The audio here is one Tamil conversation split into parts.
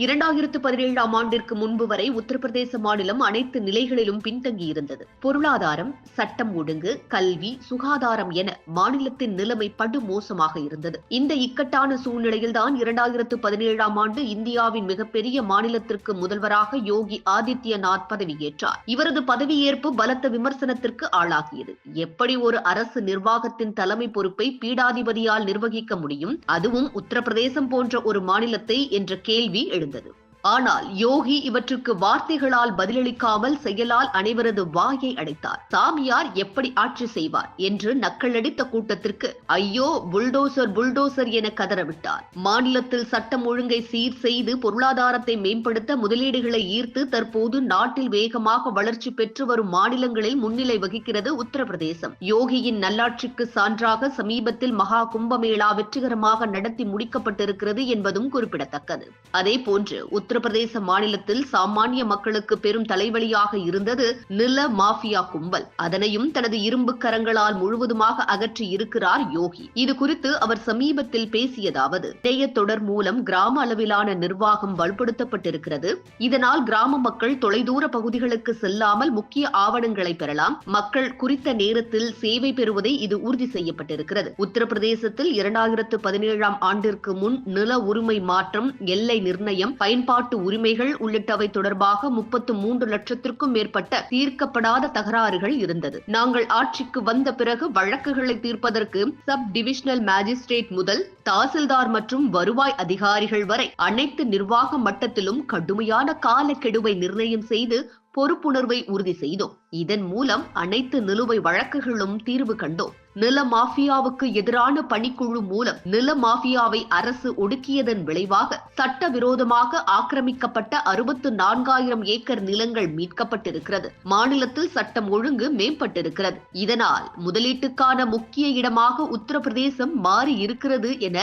இரண்டாயிரத்து பதினேழாம் ஆண்டிற்கு முன்பு வரை உத்தரப்பிரதேச மாநிலம் அனைத்து நிலைகளிலும் பின்தங்கியிருந்தது. பொருளாதாரம் சட்டம் ஒழுங்கு கல்வி சுகாதாரம் என மாநிலத்தின் நிலைமை படு மோசமாக இருந்தது. இந்த இக்கட்டான சூழ்நிலையில்தான் இரண்டாயிரத்து பதினேழாம் ஆண்டு இந்தியாவின் மிகப்பெரிய மாநிலத்திற்கு முதல்வராக யோகி ஆதித்யநாத் பதவியேற்றார். இவரது பதவியேற்பு பலத்த விமர்சனத்திற்கு ஆளாகியது. எப்படி ஒரு அரசு நிர்வாகத்தின் தலைமை பொறுப்பை பீடாதிபதியால் நிர்வகிக்க முடியும்? அதுவும் உத்தரப்பிரதேசம் போன்ற ஒரு மாநிலத்தை என்ற கேள்வி görün dedim. ஆனால் யோகி இவற்றுக்கு வார்த்தைகளால் பதிலளிக்காமல் செயலால் அனைவரது வாயை அடைத்தார். சாமியார் எப்படி ஆட்சி செய்வார் என்று நக்கலடித்த கூட்டத்திற்கு ஐயோ புல்டோசர் புல்டோசர் என கதறவிட்டார். மாநிலத்தில் சட்டம் ஒழுங்கை சீர் செய்து பொருளாதாரத்தை மேம்படுத்த முதலீடுகளை ஈர்த்து தற்போது நாட்டில் வேகமாக வளர்ச்சி பெற்று வரும் மாநிலங்களில் முன்னிலை வகிக்கிறது உத்தரப்பிரதேசம். யோகியின் நல்லாட்சிக்கு சான்றாக சமீபத்தில் மகா கும்பமேளா வெற்றிகரமாக நடத்தி முடிக்கப்பட்டிருக்கிறது என்பதும் குறிப்பிடத்தக்கது. அதே போன்று உத்தர உத்தரப்பிரதேச மாநிலத்தில் சாமானிய மக்களுக்கு பெரும் தலைவலியாக இருந்தது நில மாஃபியா கும்பல். அதனையும் தனது இரும்பு கரங்களால் முழுவதுமாக அகற்றி இருக்கிறார் யோகி. இது குறித்து அவர் சமீபத்தில் பேசியதாவது இணைய தொடர் மூலம் கிராம அளவிலான நிர்வாகம் வலுப்படுத்தப்பட்டிருக்கிறது. இதனால் கிராம மக்கள் தொலைதூர பகுதிகளுக்கு செல்லாமல் முக்கிய ஆவணங்களை பெறலாம். மக்கள் குறித்த நேரத்தில் சேவை பெறுவதை இது உறுதி செய்யப்பட்டிருக்கிறது. உத்தரப்பிரதேசத்தில் இரண்டாயிரத்து பதினேழாம் ஆண்டிற்கு முன் நில உரிமை மாற்றம் எல்லை நிர்ணயம் பயன்பாட்டு உரிமைகள் உள்ளிட்டவை தொடர்பாக முப்பத்து மூன்று லட்சத்திற்கும் மேற்பட்ட தீர்க்கப்படாத தகராறுகள் இருந்தது. நாங்கள் ஆட்சிக்கு வந்த பிறகு வழக்குகளை தீர்ப்பதற்கு சப் டிவிஷனல் மேஜிஸ்ட்ரேட் முதல் தாசில்தார் மற்றும் வருவாய் அதிகாரிகள் வரை அனைத்து நிர்வாக மட்டத்திலும் கடுமையான காலக்கெடுவை நிர்ணயம் செய்து பொறுப்புணர்வை உறுதி செய்தோம். இதன் மூலம் அனைத்து நிலுவை வழக்குகளும் தீர்வு கண்டோம். நில மாஃபியாவுக்கு எதிரான பணிக்குழு மூலம் நில மாஃபியாவை அரசு ஒடுக்கியதன் விளைவாக சட்டவிரோதமாக ஆக்கிரமிக்கப்பட்ட அறுபத்து நான்காயிரம் ஏக்கர் நிலங்கள் மீட்கப்பட்டிருக்கிறது. மாநிலத்தில் சட்டம் ஒழுங்கு மேம்பட்டிருக்கிறது. இதனால் முதலீட்டுக்கான முக்கிய இடமாக உத்தரப்பிரதேசம் மாறி இருக்கிறது என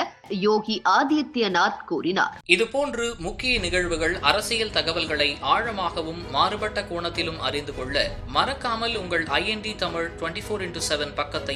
யோகி ஆதித்யநாத் கூறினார். இதுபோன்று முக்கிய நிகழ்வுகள் அரசியல் தகவல்களை ஆழமாகவும் மாறுபட்ட கோணத்திலும் அறிந்து கொள்ள மறக்காமல் உங்கள் IND Tamil twenty four into seven பக்கத்தை